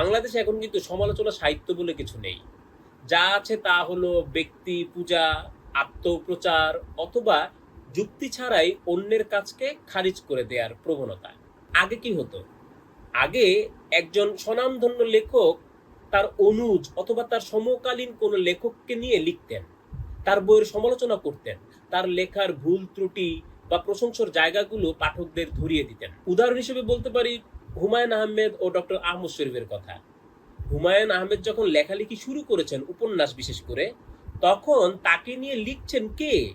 বাংলাদেশে এখন কিন্তু সমালোচনা সাহিত্য বলে কিছু নেই। যা আছে তা হলো ব্যক্তি, পূজা, আত্মপ্রচার অথবা যুক্তি ছাড়াই অন্যের কাজকে খারিজ করে দেওয়ার প্রবণতা। আগে কি হতো? আগে একজন স্বনামধন্য লেখক তার অনুজ অথবা তার সমকালীন কোনো লেখককে নিয়ে লিখতেন। তার বইয়ের সমালোচনা করতেন। তার লেখার ভুল ত্রুটি বা প্রশংসার জায়গাগুলো পাঠকদের ধরিয়ে দিতেন। উদাহরণ হিসেবে বলতে পারি হুমায়ুন আহমেদ ও ডক্টর আহমদ শরীফের কথা। হুমায়ুন আহমেদ যখন লেখালেখি শুরু করেছেন উপন্যাস বিশেষ করে, তখন তাকে নিয়ে লিখছেন কে?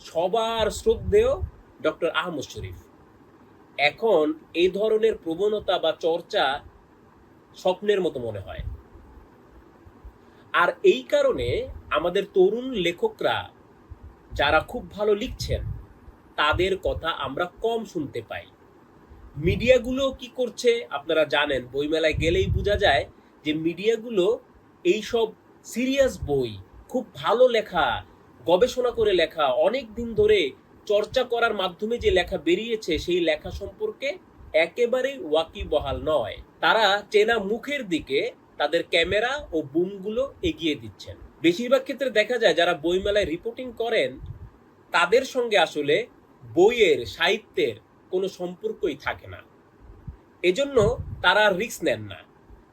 সবার শ্রদ্ধেয় ডক্টর আহমদ শরীফ। এখন এই ধরনের প্রবণতা বা চর্চা স্বপ্নের মতো মনে হয়। আর এই কারণে আমাদের তরুণ লেখকরা যারা খুব ভালো লিখছেন, তাদের কথা আমরা কম শুনতে পাই। মিডিয়াগুলো কি করছে আপনারা জানেন, বইমেলায় গেলেই বোঝা যায় যে মিডিয়াগুলো এইসব সিরিয়াস বই, খুব ভালো লেখা, গবেষণা করে লেখা, অনেক দিন ধরে চর্চা করার মাধ্যমে যে লেখা বেরিয়েছে সেই লেখা সম্পর্কে একেবারেই ওয়াকিবহাল নয়। তারা চেনা মুখের দিকে তাদের ক্যামেরা ও বুমগুলো এগিয়ে দিচ্ছেন। বেশিরভাগ ক্ষেত্রে দেখা যায় যারা বইমেলায় রিপোর্টিং করেন, তাদের সঙ্গে আসলে বইয়ের সাহিত্যের কোনো সম্পর্কই থাকে না। এজন্য তারা রিস্ক নেন না।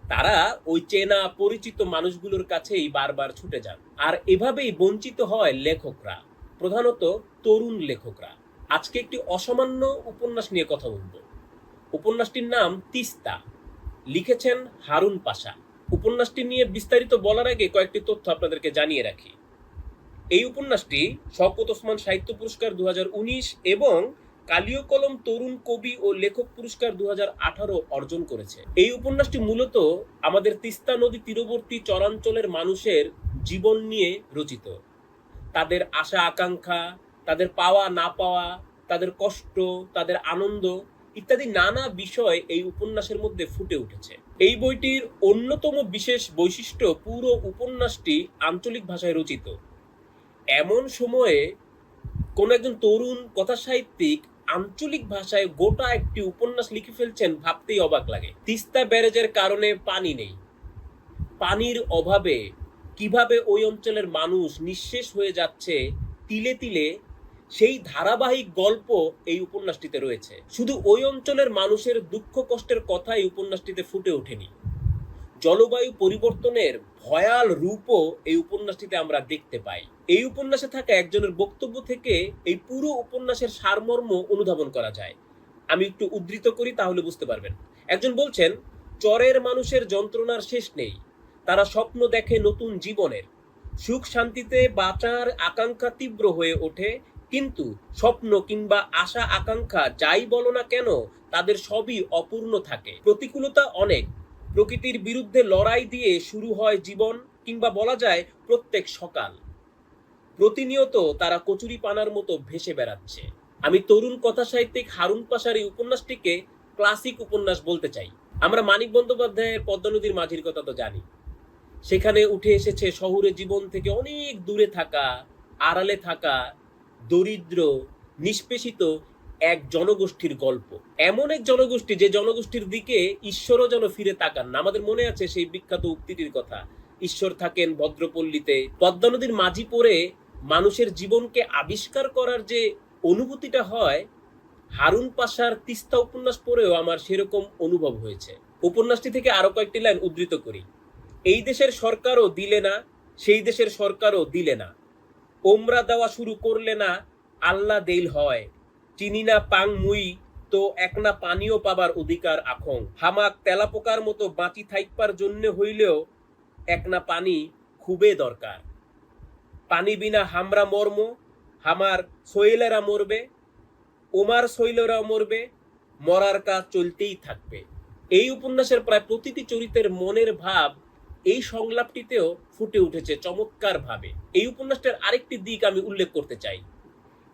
তারা ওই চেনা পরিচিত মানুষগুলোর কাছেই বারবার ছুটে যান। আর এভাবেই বঞ্চিত হয় লেখকরা, প্রধানত তরুণ লেখকরা। আজকে একটি অসামান্য উপন্যাস নিয়ে কথা বলব। উপন্যাসটির নাম তিস্তা। লিখেছেন হারুন পাশা। উপন্যাসটি নিয়ে বিস্তারিত বলার আগে কয়েকটি তথ্য আপনাদেরকে জানিয়ে রাখি। এই উপন্যাসটি শওকত ওসমান সাহিত্য পুরস্কার দু হাজার উনিশ এবং কালীয় কলম তরুণ কবি ও লেখক পুরস্কার দু হাজার আঠারো অর্জন করেছে। এই উপন্যাসটি মূলত আমাদের তিস্তা নদী তীরবর্তী চরাঞ্চলের মানুষের জীবন নিয়ে রচিত। তাদের আশা, আকাঙ্ক্ষা, তাদের পাওয়া, না পাওয়া, তাদের কষ্ট, তাদের আনন্দ ইত্যাদি নানা বিষয় এই উপন্যাসের মধ্যে ফুটে উঠেছে। এই বইটির অন্যতম বিশেষ বৈশিষ্ট্য পুরো উপন্যাসটি আঞ্চলিক ভাষায় রচিত। এমন সময়ে কোন একজন তরুণ কথা সাহিত্যিক আঞ্চলিক ভাষায় গোটা একটি উপন্যাস লিখে ফেলছেন ভাবতেই অবাক লাগে। তিস্তা ব্যারেজের কারণে পানি নেই। পানির অভাবে কীভাবে ওই অঞ্চলের মানুষ নিঃশেষ হয়ে যাচ্ছে তিলে তিলে, সেই ধারাবাহিক গল্প এই উপন্যাসটিতে রয়েছে। শুধু ওই অঞ্চলের মানুষের দুঃখ কষ্টের কথা এই উপন্যাসটিতে ফুটে ওঠেনি। জলবায়ু পরিবর্তনের ভয়াল রূপও এই উপন্যাসটিতে আমরা দেখতে পাই। এই উপন্যাসে থাকা একজনের বক্তব্য থেকে এই পুরো উপন্যাসের সারমর্ম অনুধাবন করা যায়। আমি একটু উদ্ধৃত করি তাহলে বুঝতে পারবেন। একজন বলছেন, চরের মানুষের যন্ত্রণার শেষ নেই। তারা স্বপ্ন দেখে নতুন জীবনের। সুখ শান্তিতে বাঁচার আকাঙ্ক্ষা তীব্র হয়ে ওঠে, কিন্তু স্বপ্ন কিংবা আশা আকাঙ্ক্ষা যাই বলো না কেন, তাদের সবই অপূর্ণ থাকে। প্রতিকূলতা অনেক। প্রকৃতির বিরুদ্ধে লড়াই দিয়ে শুরু হয় জীবন কিংবা বলা যায় প্রত্যেক সকাল। প্রতিনিয়ত তারা কচুরি পানার মতো ভেসে বেড়াচ্ছে। আমি তরুণ কথা সাহিত্যিক হারুন পাশার এই উপন্যাসটিকে ক্লাসিক উপন্যাস বলতে চাই। আমরা মানিক বন্দ্যোপাধ্যায়ের পদ্মা নদীর মাঝির কথা তো জানি। সেখানে উঠে এসেছে শহুরে জীবন থেকে অনেক দূরে থাকা, আড়ালে থাকা, দরিদ্র, নিষ্পেষিত এক জনগোষ্ঠীর গল্প। এমন এক জনগোষ্ঠী যে জনগোষ্ঠীর দিকে ঈশ্বরও যেন ফিরে তাকান না। আমাদের মনে আছে সেই বিখ্যাত উক্তিটির কথা। ঈশ্বর থাকেন ভদ্রপল্লীতে। পদ্মা নদীর মাঝি পড়ে মানুষের জীবনকে আবিষ্কার করার যে অনুভূতিটা হয়, হারুন পাশার তিস্তা উপন্যাস পড়েও আমার সেরকম অনুভব হয়েছে। উপন্যাসটি থেকে আরও কয়েকটি লাইন উদ্ধৃত করি। এই দেশের সরকারও দিলে না, সেই দেশের সরকারও দিলে না। ওমরা দেওয়া শুরু করলে না, আল্লাহ দেইল হয়। চিনি না পাং মুই, তো একনা পানীয় পাবার অধিকার আখং। হামাক তেলাপোকার মতো বাঁচি থাইকবার জন্য হইলেও একনা পানি খুবই দরকার। পানি বিনা হামরা মর্ম, হামার শৈলেরা মরবে, ওমার শৈলেরা মরবে, মরার কাজ চলতেই থাকবে। এই উপন্যাসের প্রায় প্রতিটি চরিত্রের মনের ভাব এই সংলাপটিতেও ফুটে উঠেছে চমৎকার ভাবে এই উপন্যাসটার আরেকটি দিক আমি উল্লেখ করতে চাই।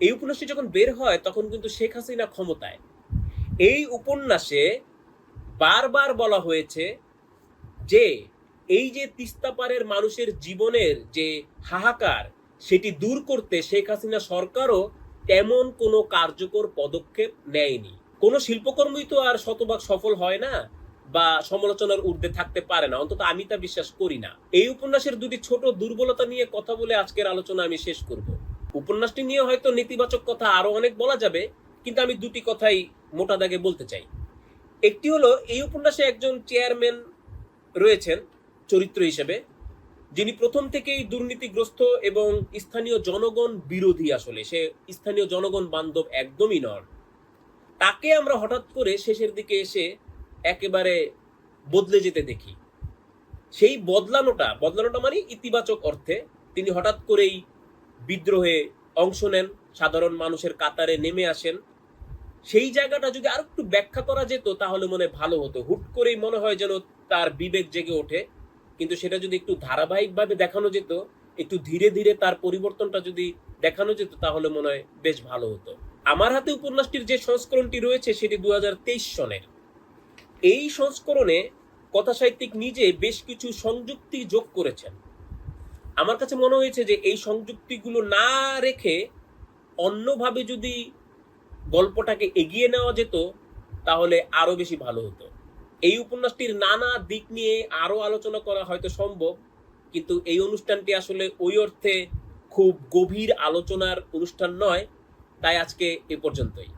এই উপন্যাসটি যখন বের হয়, তখন কিন্তু শেখ হাসিনা ক্ষমতায়। এই উপন্যাসে বারবার বলা হয়েছে যে, এই যে তিস্তাপাড়ের মানুষের জীবনের যে হাহাকার, সেটি দূর করতে শেখ হাসিনা সরকারও তেমন কোনো কার্যকর পদক্ষেপ নেয়নি। কোনো শিল্পকর্মই তো আর শতভাগ সফল হয় না বা সমালোচনার ঊর্ধ্বে থাকতে পারে না, অন্তত আমি তা বিশ্বাস করি না। এই উপন্যাসের দুটি ছোট দুর্বলতা নিয়ে কথা বলে আজকের আলোচনা আমি শেষ করব। উপন্যাসটি নিয়ে হয়তো নেতিবাচক কথা আরও অনেক বলা যাবে, কিন্তু আমি দুটি কথাই মোটা দাগে বলতে চাই। একটি হলো, এই উপন্যাসে একজন চেয়ারম্যান রয়েছেন চরিত্র হিসেবে, যিনি প্রথম থেকেই দুর্নীতিগ্রস্ত এবং স্থানীয় জনগণ বিরোধী আসলে। সে স্থানীয় জনগণ বান্ধব একদমই নন। তাকে আমরা হঠাৎ করে শেষের দিকে এসে একেবারে বদলে যেতে দেখি। সেই বদলানোটা বদলানোটা মানে ইতিবাচক অর্থে তিনি হঠাৎ করেই বিদ্রোহে অংশ নেন, সাধারণ মানুষের কাতারে নেমে আসেন। সেই জায়গাটা যদি আর একটু ব্যাখ্যা করা যেত, তাহলে মনে ভালো হতো। হুট করেই মনে হয় যেন তার বিবেক জেগে ওঠে। কিন্তু সেটা যদি একটু ধারাবাহিকভাবে দেখানো যেত, একটু ধীরে ধীরে তার পরিবর্তনটা যদি দেখানো যেত, তাহলে মনে হয় বেশ ভালো হতো। আমার হাতে উপন্যাসটির যে সংস্করণটি রয়েছে, সেটি দু সনের। এই সংস্করণে কথাসাহিত্যিক নিজে বেশ কিছু সংযুক্তি যোগ করেছেন। আমার কাছে মনে হয়েছে যে এই সংযুক্তিগুলো না রেখে অন্যভাবে যদি গল্পটাকে এগিয়ে নেওয়া যেত, তাহলে আরও বেশি ভালো হতো। এই উপন্যাসটির নানা দিক নিয়ে আরও আলোচনা করা হয়তো সম্ভব, কিন্তু এই অনুষ্ঠানটি আসলে ওই অর্থে খুব গভীর আলোচনার অনুষ্ঠান নয়, তাই আজকে এ পর্যন্তই।